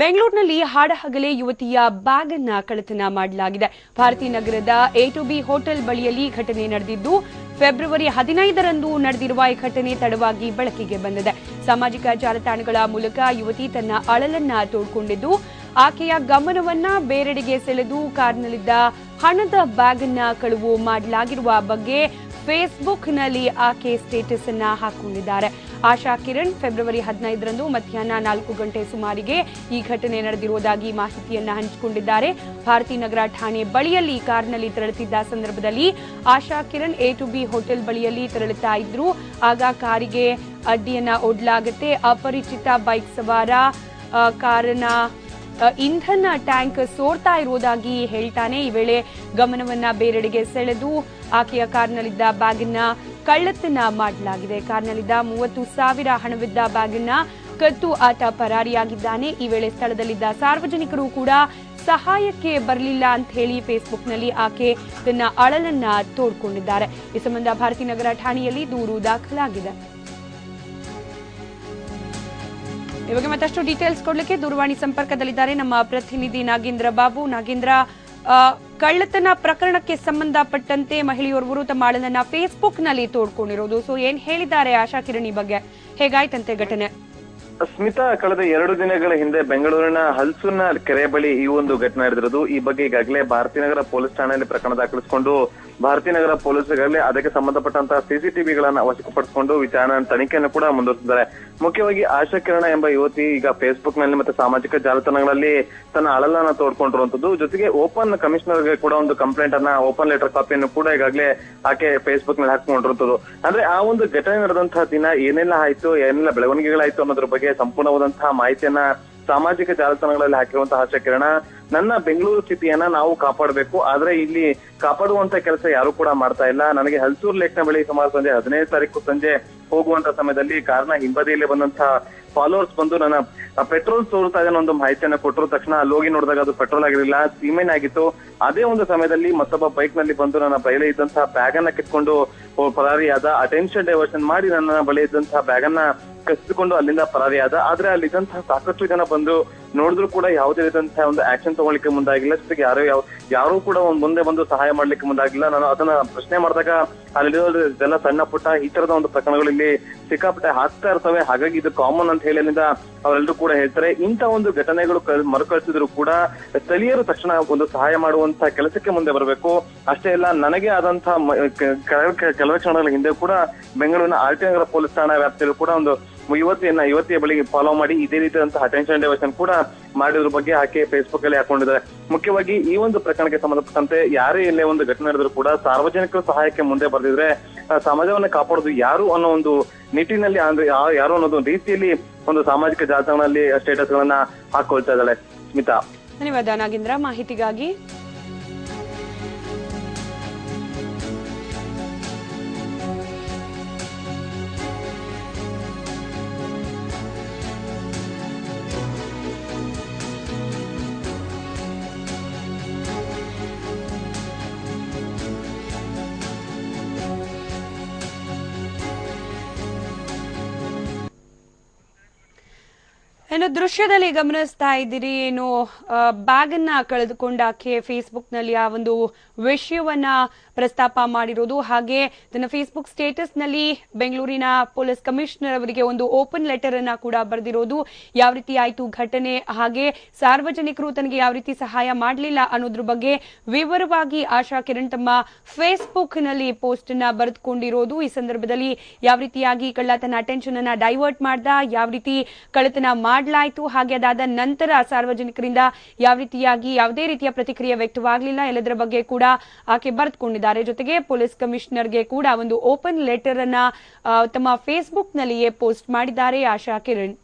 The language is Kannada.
ಬೆಂಗಳೂರಿನಲ್ಲಿ ಹಾಡಹಗಲೇ ಯುವತಿಯ ಬ್ಯಾಗ್ ಅನ್ನ ಕಳತನ ಮಾಡಲಾಗಿದೆ. ಭಾರತಿ ನಗರದ ಎ ಟು ಬಿ ಹೋಟೆಲ್ ಬಳಿಯಲ್ಲಿ ಘಟನೆ ನಡೆದಿದ್ದು, ಫೆಬ್ರವರಿ ಹದಿನೈದರಂದು ನಡೆದಿರುವ ಈ ಘಟನೆ ತಡವಾಗಿ ಬೆಳಕಿಗೆ ಬಂದಿದೆ. ಸಾಮಾಜಿಕ ಜಾಲತಾಣಗಳ ಮೂಲಕ ಯುವತಿ ತನ್ನ ಅಳಲನ್ನ ತೋಡ್ಕೊಂಡಿದ್ದು, ಆಕೆಯ ಗಮನವನ್ನ ಬೇರೆಡೆಗೆ ಸೆಳೆದು ಕಾರ್ನಲ್ಲಿದ್ದ ಹಣದ ಬ್ಯಾಗ್ ಅನ್ನ ಕಳುವು ಮಾಡಲಾಗಿರುವ ಬಗ್ಗೆ ಫೇಸ್ಬುಕ್ನಲ್ಲಿ ಆಕೆ ಸ್ಟೇಟಸ್ ಅನ್ನ ಹಾಕೊಂಡಿದ್ದಾರೆ. ಆಶಾ ಕಿರಣ್ ಫೆಬ್ರವರಿ ಹದಿನೈದರಂದು ಮಧ್ಯಾಹ್ನ ನಾಲ್ಕು ಗಂಟೆ ಸುಮಾರಿಗೆ ಈ ಘಟನೆ ನಡೆದಿರುವುದಾಗಿ ಮಾಹಿತಿಯನ್ನ ಹಂಚಿಕೊಂಡಿದ್ದಾರೆ. ಭಾರತಿ ನಗರ ಠಾಣೆ ಬಳಿಯಲ್ಲಿ ಕಾರ್ನಲ್ಲಿ ತೆರಳುತ್ತಿದ್ದ ಸಂದರ್ಭದಲ್ಲಿ Asha Kiran A to B hotel ಬಳಿಯಲ್ಲಿ ತೆರಳುತ್ತಾ ಇದ್ರು. ಆಗ ಕಾರಿಗೆ ಅಡ್ಡಿಯನ್ನ ಒಡ್ಲಾಗುತ್ತೆ ಅಪರಿಚಿತ ಬೈಕ್ ಸವಾರ ಕಾರನ್ನ ಇಂಧನ ಟ್ಯಾಂಕ್ ಸೋರ್ತಾ ಇರುವುದಾಗಿ ಹೇಳ್ತಾನೆ. ಈ ವೇಳೆ ಗಮನವನ್ನ ಬೇರೆಡೆಗೆ ಸೆಳೆದು ಆಕೆಯ ಕಾರ್ನಲ್ಲಿದ್ದ ಬ್ಯಾಗಿನ ಕಳ್ಳತನ ಮಾಡಲಾಗಿದೆ. ಕಾರ್ನಲ್ಲಿದ್ದ ಮೂವತ್ತು ಸಾವಿರ ಹಣವಿದ್ದ ಬ್ಯಾಗನ್ನ ಕತ್ತು ಆತ ಪರಾರಿಯಾಗಿದ್ದಾನೆ. ಈ ವೇಳೆ ಸ್ಥಳದಲ್ಲಿದ್ದ ಸಾರ್ವಜನಿಕರು ಕೂಡ ಸಹಾಯಕ್ಕೆ ಬರಲಿಲ್ಲ ಅಂತ ಹೇಳಿ ಫೇಸ್ಬುಕ್ನಲ್ಲಿ ಆಕೆ ತನ್ನ ಅಳಲನ್ನ ತೋಡ್ಕೊಂಡಿದ್ದಾರೆ. ಈ ಸಂಬಂಧ ಭಾರತೀನಗರ ಠಾಣೆಯಲ್ಲಿ ದೂರು ದಾಖಲಾಗಿದೆ. ಇವಾಗ ಮತ್ತಷ್ಟು ಡೀಟೇಲ್ಸ್ ಕೊಡ್ಲಿಕ್ಕೆ ದೂರವಾಣಿ ಸಂಪರ್ಕದಲ್ಲಿದ್ದಾರೆ ನಮ್ಮ ಪ್ರತಿನಿಧಿ ನಾಗೇಂದ್ರ ಬಾಬು. ನಾಗೇಂದ್ರ ಕಳ್ಳತನ ಪ್ರಕರಣಕ್ಕೆ ಸಂಬಂಧಪಟ್ಟಂತೆ ಮಹಿಳೆಯೋರ್ವರು ತಮ್ಮ ಅಳನನ್ನ ಫೇಸ್ಬುಕ್ನಲ್ಲಿ ತೋಡ್ಕೊಂಡಿರೋದು. ಸೊ ಏನ್ ಹೇಳಿದ್ದಾರೆ ಆಶಾ ಕಿರಣಿ ಬಗ್ಗೆ? ಹೇಗಾಯ್ತಂತೆ ಘಟನೆ? ಸ್ಮಿತಾ, ಕಳೆದ ಎರಡು ದಿನಗಳ ಹಿಂದೆ ಬೆಂಗಳೂರಿನ ಹಲ್ಸುನ ಕೆರೆ ಬಳಿ ಈ ಒಂದು ಘಟನೆ ನಡೆದಿರೋದು. ಈ ಬಗ್ಗೆ ಈಗಾಗಲೇ ಭಾರತೀನಗರ ಪೊಲೀಸ್ ಠಾಣೆಯಲ್ಲಿ ಪ್ರಕರಣ ದಾಖಲಿಸಿಕೊಂಡು ಭಾರತೀನಗರ ನಗರ ಈಗಾಗಲೇ ಅದಕ್ಕೆ ಸಂಬಂಧಪಟ್ಟಂತಹ ಸಿಸಿಟಿವಿಗಳನ್ನ ವಶಪಡಿಸಿಕೊಂಡು ವಿಚಾರಣೆ ತನಿಖೆಯನ್ನು ಕೂಡ ಮುಂದುವರಿಸಿದ್ದಾರೆ. ಮುಖ್ಯವಾಗಿ ಆಶಾ ಕಿರಣ ಎಂಬ ಯುವತಿ ಈಗ ಫೇಸ್ಬುಕ್ನಲ್ಲಿ ಮತ್ತೆ ಸಾಮಾಜಿಕ ಜಾಲತಾಣಗಳಲ್ಲಿ ತನ್ನ ಅಳಲನ್ನ ತೋಡ್ಕೊಂಡಿರುವಂತದ್ದು ಜೊತೆಗೆ ಓಪನ್ ಕಮಿಷನರ್ಗೆ ಕೂಡ ಒಂದು ಕಂಪ್ಲೇಂಟ್ ಅನ್ನ ಓಪನ್ ಲೆಟರ್ ಕಾಪಿಯನ್ನು ಕೂಡ ಈಗಾಗಲೇ ಆಕೆ ಫೇಸ್ಬುಕ್ನಲ್ಲಿ ಹಾಕೊಂಡಿರುವಂತದ್ದು ಅಂದ್ರೆ ಆ ಒಂದು ಘಟನೆ ನಡೆದಂತಹ ದಿನ ಏನೆಲ್ಲ ಆಯ್ತು, ಏನೆಲ್ಲ ಬೆಳವಣಿಗೆಗಳಾಯ್ತು ಅನ್ನೋದ್ರ ಬಗ್ಗೆ ಸಂಪೂರ್ಣವಾದಂತಹ ಮಾಹಿತಿಯನ್ನ ಸಾಮಾಜಿಕ ಜಾಲತಾಣಗಳಲ್ಲಿ ಹಾಕಿರುವಂತಹ ಆಶಾ ಕಿರಣ ನನ್ನ ಬೆಂಗಳೂರು ಸ್ಥಿತಿಯನ್ನ ನಾವು ಕಾಪಾಡಬೇಕು. ಆದ್ರೆ ಇಲ್ಲಿ ಕಾಪಾಡುವಂತ ಕೆಲಸ ಯಾರು ಕೂಡ ಮಾಡ್ತಾ ಇಲ್ಲ. ನನಗೆ ಹಲ್ಸೂರ್ ಲೇಖನ ಬಳಿ ಸುಮಾರು ಸಂಜೆ ಹದಿನೈದು ತಾರೀಕು ಸಂಜೆ ಹೋಗುವಂತ ಸಮಯದಲ್ಲಿ ಕಾರಣ ಹಿಂಬದಿಯಲ್ಲಿ ಬಂದಂತಹ ಫಾಲೋವರ್ಸ್ ಬಂದು ನನ್ನ ಪೆಟ್ರೋಲ್ ತೋರ್ತಾ ಇದೆ ಒಂದು ಮಾಹಿತಿಯನ್ನ ಕೊಟ್ಟರು ತಕ್ಷಣ ಅಲ್ಲಿ ಹೋಗಿ ನೋಡಿದಾಗ ಅದು ಪೆಟ್ರೋಲ್ ಆಗಿರಲಿಲ್ಲ, ಸೀಮೆನ್ ಆಗಿತ್ತು. ಅದೇ ಒಂದು ಸಮಯದಲ್ಲಿ ಮತ್ತೊಬ್ಬ ಬೈಕ್ನಲ್ಲಿ ಬಂದು ನನ್ನ ಬೈಲೆ ಇದ್ದಂತಹ ಬ್ಯಾಗ್ ಅನ್ನ ಕಿತ್ಕೊಂಡು ಪರಾರಿಯಾದ ಅಟೆನ್ಷನ್ ಡೈವರ್ಷನ್ ಮಾಡಿ ನನ್ನ ಬಳಿ ಇದ್ದಂತಹ ಬ್ಯಾಗ್ ಅನ್ನ ಕಸಿದುಕೊಂಡು ಅಲ್ಲಿಂದ ಪರಾರಿಯಾದ ಆದ್ರೆ ಅಲ್ಲಿದ್ದಂತಹ ಸಾಕಷ್ಟು ಜನ ಬಂದು ನೋಡಿದ್ರು ಕೂಡ ಯಾವುದೇ ರೀತಿಯಂತಹ ಒಂದು ಆಕ್ಷನ್ ತಗೊಳ್ಳಿಕ್ಕೆ ಮುಂದಾಗಿಲ್ಲ. ಜೊತೆಗೆ ಯಾರು ಯಾವ ಯಾರು ಕೂಡ ಒಂದು ಮುಂದೆ ಬಂದು ಸಹಾಯ ಮಾಡ್ಲಿಕ್ಕೆ ಮುಂದಾಗಿಲ್ಲ. ನಾನು ಅದನ್ನ ಪ್ರಶ್ನೆ ಮಾಡಿದಾಗ ಅಲ್ಲಿರೋ ಜನ ಸಣ್ಣ ಪುಟ್ಟ ಈ ತರದ ಒಂದು ಪ್ರಕರಣಗಳು ಇಲ್ಲಿ ಸಿಕ್ಕಾಪಟ್ಟೆ ಹಾಕ್ತಾ ಇರ್ತವೆ. ಹಾಗಾಗಿ ಇದು ಕಾಮನ್ ಅಂತ ಹೇಳಿ ಅಲ್ಲಿಂದ ಅವರೆಲ್ಲರೂ ಕೂಡ ಹೇಳ್ತಾರೆ. ಇಂಥ ಒಂದು ಘಟನೆಗಳು ಕಳ್- ಮರುಕಳಿಸಿದ್ರು ಕೂಡ ಸ್ಥಳೀಯರು ತಕ್ಷಣ ಒಂದು ಸಹಾಯ ಮಾಡುವಂತ ಕೆಲಸಕ್ಕೆ ಮುಂದೆ ಬರಬೇಕು. ಅಷ್ಟೇ ಅಲ್ಲ, ನನಗೆ ಆದಂತಹ ಕೆಲವೇ ಕ್ಷಣಗಳ ಹಿಂದೆ ಕೂಡ ಬೆಂಗಳೂರಿನ ಆರ್ ಟಿ ನಗರ ಪೊಲೀಸ್ ಠಾಣಾ ವ್ಯಾಪ್ತಿಯಲ್ಲಿ ಕೂಡ ಒಂದು ಯುವತಿಯನ್ನ ಯುವತಿಯ ಬಳಿಗೆ ಫಾಲೋ ಮಾಡಿ ಇದೇ ರೀತಿಯಾದಂತಹ ಅಟೆನ್ಷನ್ ಡೈವರ್ಷನ್ ಕೂಡ ಮಾಡಿದ್ರ ಬಗ್ಗೆ ಆಕೆ ಫೇಸ್ಬುಕ್ ಅಲ್ಲಿ ಹಾಕೊಂಡಿದ್ದಾರೆ. ಮುಖ್ಯವಾಗಿ ಈ ಒಂದು ಪ್ರಕರಣಕ್ಕೆ ಸಂಬಂಧಪಟ್ಟಂತೆ ಯಾರೇ ಇಲ್ಲೇ ಒಂದು ಘಟನೆ ನಡೆದ್ರು ಕೂಡ ಸಾರ್ವಜನಿಕರ ಸಹಾಯಕ್ಕೆ ಮುಂದೆ ಬರೆದಿದ್ರೆ ಸಮಾಜವನ್ನ ಕಾಪಾಡೋದು ಯಾರು ಅನ್ನೋ ಒಂದು ನಿಟ್ಟಿನಲ್ಲಿ ಅಂದ್ರೆ ಯಾರು ಅನ್ನೋದು ರೀತಿಯಲ್ಲಿ ಒಂದು ಸಾಮಾಜಿಕ ಜಾಲತಾಣದಲ್ಲಿ ಸ್ಟೇಟಸ್ ಗಳನ್ನ ಹಾಕೊಳ್ತಾ ಇದ್ದಾಳೆ. ಸ್ಮಿತಾ. ಧನ್ಯವಾದ ನಾಗೇಂದ್ರ. ಮಾಹಿತಿಗಾಗಿ ಏನು ದೃಶ್ಯದಲ್ಲಿ ಗಮನಿಸ್ತಾ ಇದ್ದೀರಿ, ಏನು ಬ್ಯಾಗ್ ಅನ್ನ ಕಳೆದುಕೊಂಡ ಆಕೆ ಫೇಸ್ಬುಕ್ನಲ್ಲಿ ಆ ಒಂದು ವಿಷಯವನ್ನ ಪ್ರಸ್ತಾಪ ಮಾಡಿರೋದು. ಹಾಗೆ ತನ್ನ ಫೇಸ್ಬುಕ್ ಸ್ಟೇಟಸ್ನಲ್ಲಿ ಬೆಂಗಳೂರಿನ ಪೊಲೀಸ್ ಕಮಿಷನರ್ ಅವರಿಗೆ ಒಂದು ಓಪನ್ ಲೆಟರ್ ಅನ್ನ ಕೂಡ ಬರೆದಿರೋದು. ಯಾವ ರೀತಿ ಆಯ್ತು ಘಟನೆ, ಹಾಗೆ ಸಾರ್ವಜನಿಕರು ತನಗೆ ಯಾವ ರೀತಿ ಸಹಾಯ ಮಾಡಲಿಲ್ಲ ಅನ್ನೋದ್ರ ಬಗ್ಗೆ ವಿವರವಾಗಿ ಆಶಾ ಕಿರಣ್ ತಮ್ಮ ಫೇಸ್ಬುಕ್ನಲ್ಲಿ ಪೋಸ್ಟ್ ಅನ್ನ ಬರೆದುಕೊಂಡಿರೋದು. ಈ ಸಂದರ್ಭದಲ್ಲಿ ಯಾವ ರೀತಿಯಾಗಿ ಕಳ್ಳತನ ಅಟೆನ್ಷನ್ ಅನ್ನ ಡೈವರ್ಟ್ ಮಾಡ್ದ, ಯಾವ ರೀತಿ ಕಳ್ಳತನ ಮಾಡಲಾಯಿತು ಹಾಗೆ ಅದಾದ ನಂತರ ಸಾರ್ವಜನಿಕರಿಂದ ಯಾವ ರೀತಿಯಾಗಿ ಯಾವುದೇ ರೀತಿಯ ಪ್ರತಿಕ್ರಿಯೆ ವ್ಯಕ್ತವಾಗಲಿಲ್ಲ. ಎಲ್ಲದರ ಬಗ್ಗೆ ಕೂಡ ಆಕೆ ಬರೆದುಕೊಂಡಿದ್ದಾರೆ. ಜೊತೆಗೆ ಪೊಲೀಸ್ ಕಮಿಷನರ್ಗೆ ಕೂಡ ಒಂದು ಓಪನ್ ಲೆಟರ್ ಅನ್ನ ತಮ್ಮ ಫೇಸ್ಬುಕ್ ನಲ್ಲಿಯೇ ಪೋಸ್ಟ್ ಮಾಡಿದ್ದಾರೆ ಆಶಾ ಕಿರಣ್.